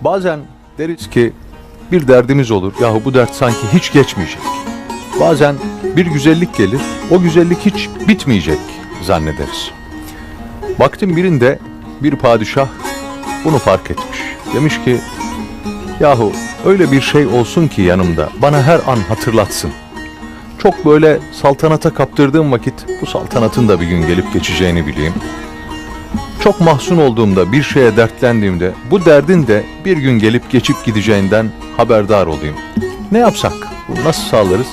Bazen deriz ki bir derdimiz olur. Yahu bu dert sanki hiç geçmeyecek. Bazen bir güzellik gelir. O güzellik hiç bitmeyecek zannederiz. Baktım birinde bir padişah bunu fark etmiş. Demiş ki yahu öyle bir şey olsun ki yanımda bana her an hatırlatsın. Çok böyle saltanata kaptırdığım vakit bu saltanatın da bir gün gelip geçeceğini bileyim. Çok mahzun olduğumda, bir şeye dertlendiğimde bu derdin de bir gün gelip geçip gideceğinden haberdar olayım. Ne yapsak? Nasıl sağlarız?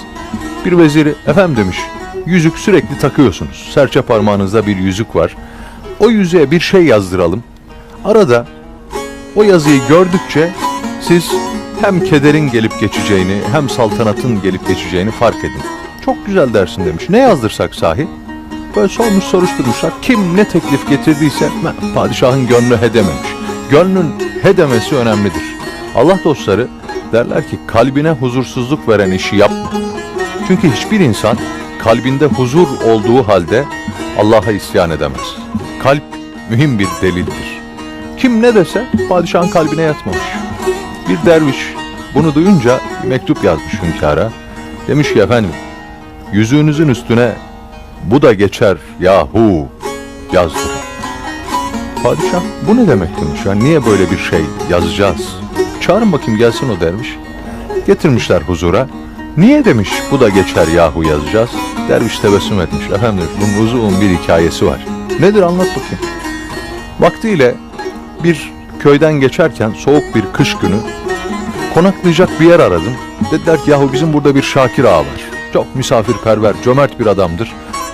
Bir veziri, efendim demiş, yüzük sürekli takıyorsunuz. Serçe parmağınızda bir yüzük var. O yüzüğe bir şey yazdıralım. Arada o yazıyı gördükçe siz hem kederin gelip geçeceğini hem saltanatın gelip geçeceğini fark edin. Çok güzel dersin demiş. Ne yazdırsak sahi? Böyle sormuş soruşturmuşlar. Kim ne teklif getirdiyse "Ben, padişahın gönlü hedememiş. Gönlün hedemesi önemlidir. Allah dostları derler ki kalbine huzursuzluk veren işi yapma. Çünkü hiçbir insan kalbinde huzur olduğu halde Allah'a isyan edemez. Kalp mühim bir delildir. Kim ne dese padişahın kalbine yatmamış. Bir derviş bunu duyunca mektup yazmış hünkâra. Demiş ki efendim yüzüğünüzün üstüne bu da geçer yahu yazdırın. Padişah bu ne demek demiş ya niye böyle bir şey yazacağız? Çağırın bakayım gelsin o derviş. Getirmişler huzura. Niye demiş bu da geçer yahu yazacağız? Derviş tebessüm etmiş. Efendim bunun uzun bir hikayesi var. Nedir anlat bakayım. Vaktiyle bir köyden geçerken soğuk bir kış günü konaklayacak bir yer aradım. Dediler ki yahu bizim burada bir Şakir ağa var. Çok misafirperver, cömert bir adamdır.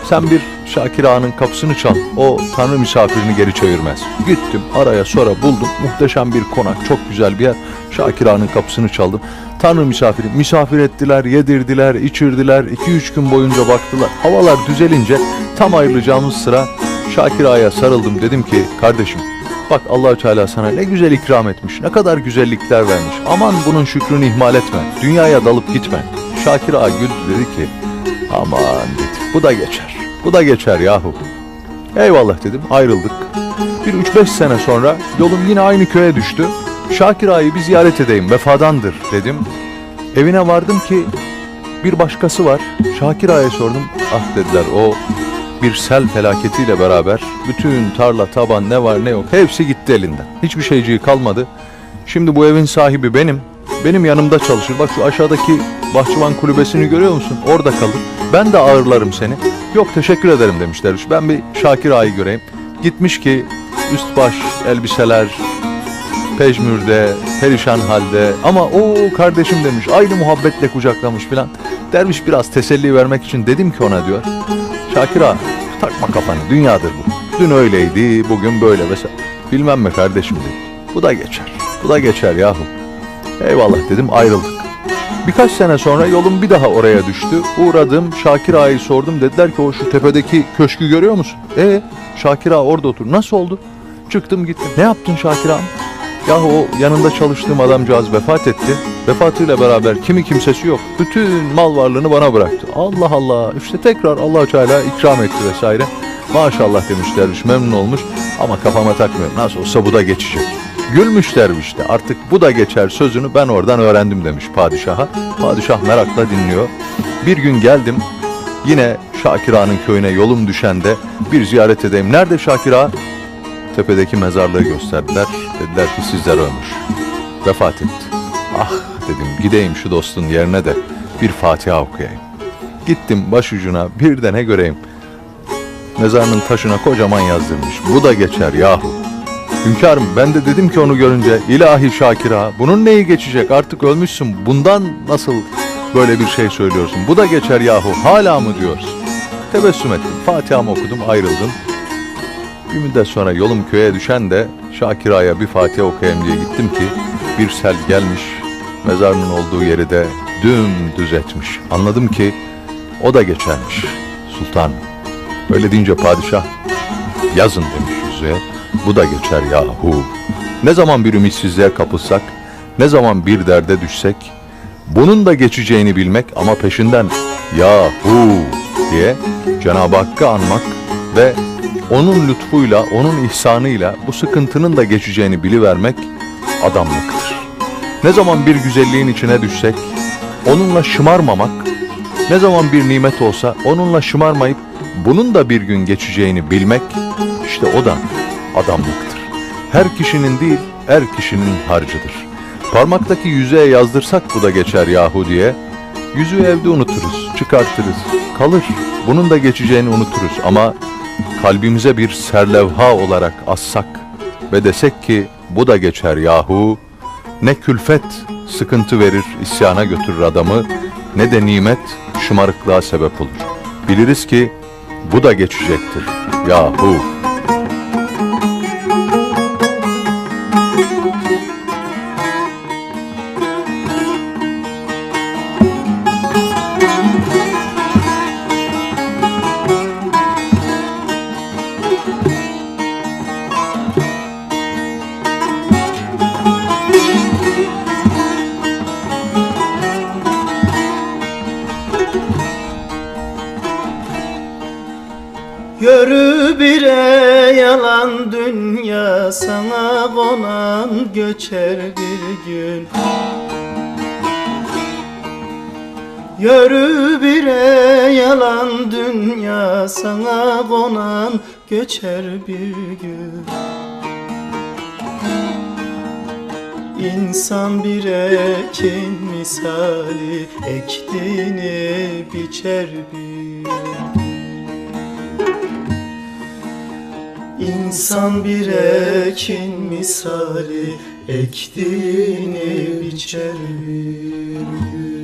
Sen bir Şakir ağanın kapısını çal. O tanrı misafirini geri çevirmez. Gittim araya sonra buldum. Muhteşem bir konak, çok güzel bir yer. Şakir ağanın kapısını çaldım. Tanrı misafiri. Misafir ettiler, yedirdiler, içirdiler. 2-3 gün boyunca baktılar. Havalar düzelince tam ayrılacağımız sıra Şakir ağaya sarıldım. Dedim ki kardeşim Bak Allahü Teala sana ne güzel ikram etmiş, ne kadar güzellikler vermiş. Aman bunun şükrünü ihmal etme, dünyaya dalıp gitme. Şakir Ağa güldü dedi ki, aman dedi, bu da geçer, bu da geçer yahu. Eyvallah dedim, ayrıldık. Bir üç beş sene sonra yolum yine aynı köye düştü. Şakir Ağa'yı bir ziyaret edeyim, vefadandır dedim. Evine vardım ki bir başkası var. Şakir Ağa'ya sordum. Ah dediler o bir sel felaketiyle beraber bütün tarla, taban ne var ne yok hepsi gitti elinden. Hiçbir şeyciği kalmadı. Şimdi bu evin sahibi benim. Benim yanımda çalışır. Bak şu aşağıdaki bahçıvan kulübesini görüyor musun? Orada kalır. Ben de ağırlarım seni. Yok teşekkür ederim demişler. Ben bir Şakir Ağa'yı göreyim. Gitmiş ki üst baş elbiseler, pejmürde, perişan halde ama o kardeşim demiş aynı muhabbetle kucaklamış filan. Derviş biraz teselli vermek için dedim ki ona diyor. Şakir ağa takma kafanı dünyadır bu. Dün öyleydi bugün böyle vesaire. Bilmem mi kardeşim dedi. Bu da geçer. Bu da geçer yahu. Eyvallah dedim ayrıldık. Birkaç sene sonra yolum bir daha oraya düştü. Uğradım Şakir Ağa'yı sordum. Dediler ki o şu tepedeki köşkü görüyor musun? E Şakir Ağa orada otur. Nasıl oldu? Çıktım gittim. Ne yaptın Şakir Ağam? Yahu o yanında çalıştığım adamcağız vefat etti. Vefatıyla beraber kimi kimsesi yok. Bütün mal varlığını bana bıraktı. Allah Allah. İşte tekrar allah Teala ikram etti vesaire. Maşallah demiş derviş memnun olmuş ama kafama takmıyorum. Nasıl olsa bu da geçecek. Gülmüş derviş de artık bu da geçer sözünü ben oradan öğrendim demiş padişaha. Padişah merakla dinliyor. Bir gün geldim yine Şakir Ağa'nın köyüne yolum düşende bir ziyaret edeyim. Nerede Şakir Ağa? Tepedeki mezarlığı gösterdiler. Dediler ki sizler ölmüş. Vefat etti. Ah dedim gideyim şu dostun yerine de bir Fatiha okuyayım. Gittim başucuna bir de ne göreyim. Mezarının taşına kocaman yazdırmış. Bu da geçer yahu. Hünkârım ben de dedim ki onu görünce ilahi Şakir Ağa bunun neyi geçecek artık ölmüşsün bundan nasıl böyle bir şey söylüyorsun bu da geçer yahu hala mı diyorsun. Tebessüm ettim Fatiha'mı okudum ayrıldım. Bir müddet sonra yolum köye düşen de Şakir Ağa'ya bir Fatiha okuyayım diye gittim ki bir sel gelmiş mezarının olduğu yeri de dümdüz etmiş. Anladım ki o da geçermiş sultan. Öyle deyince padişah yazın demiş yüzüğe. Bu da geçer yahu. Ne zaman bir ümitsizliğe kapılsak, ne zaman bir derde düşsek, bunun da geçeceğini bilmek ama peşinden yahu diye Cenab-ı Hakk'ı anmak ve onun lütfuyla, onun ihsanıyla bu sıkıntının da geçeceğini bilivermek adamlıktır. Ne zaman bir güzelliğin içine düşsek, onunla şımarmamak, ne zaman bir nimet olsa onunla şımarmayıp bunun da bir gün geçeceğini bilmek, işte o da adamlıktır. Her kişinin değil, her kişinin harcıdır. Parmaktaki yüzüğe yazdırsak bu da geçer yahu diye, yüzüğü evde unuturuz, çıkartırız, kalır. Bunun da geçeceğini unuturuz ama kalbimize bir serlevha olarak assak ve desek ki bu da geçer yahu, ne külfet sıkıntı verir, isyana götürür adamı, ne de nimet şımarıklığa sebep olur. Biliriz ki bu da geçecektir yahu. Yürü bire yalan dünya sana konan göçer bir gün. Yürü bire yalan dünya sana konan göçer bir gün. İnsan bir ekin misali ektiğini biçer bir İnsan bir ekin misali ektiğini biçer bir gün.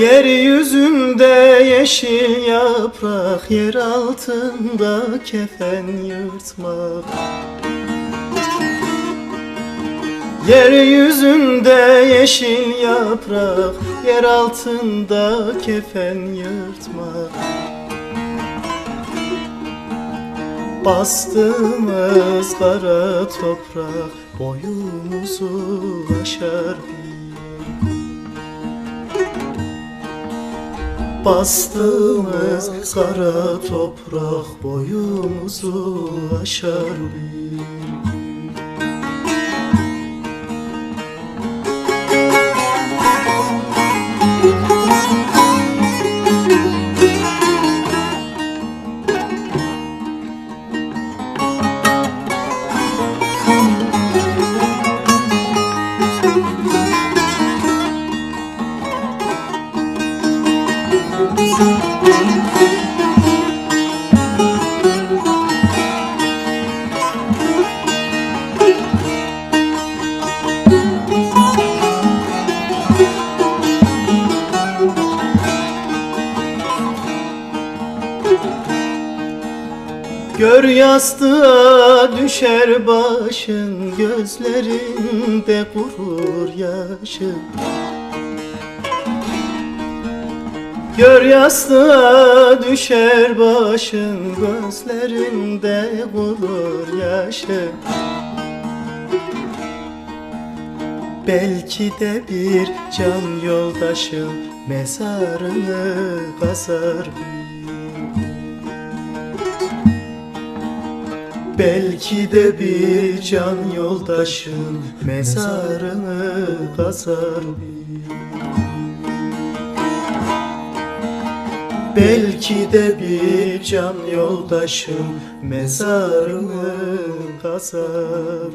Yeryüzünde yeşil yaprak Yer altında kefen yırtmak. Yeryüzünde yeşil yaprak Yer altında kefen yırtmak. Bastığımız kara toprak Boyumuzu aşar bir Bastığımız kara toprak boyumuzu aşar bir Gör yastığa düşer başın Gözlerinde kurur yaşın. Gör yastığa düşer başın Gözlerinde kurur yaşın. Belki de bir can yoldaşın Mezarını kazar. bir Belki de bir can yoldaşın mezarını kazar Belki de bir can yoldaşın mezarını kazar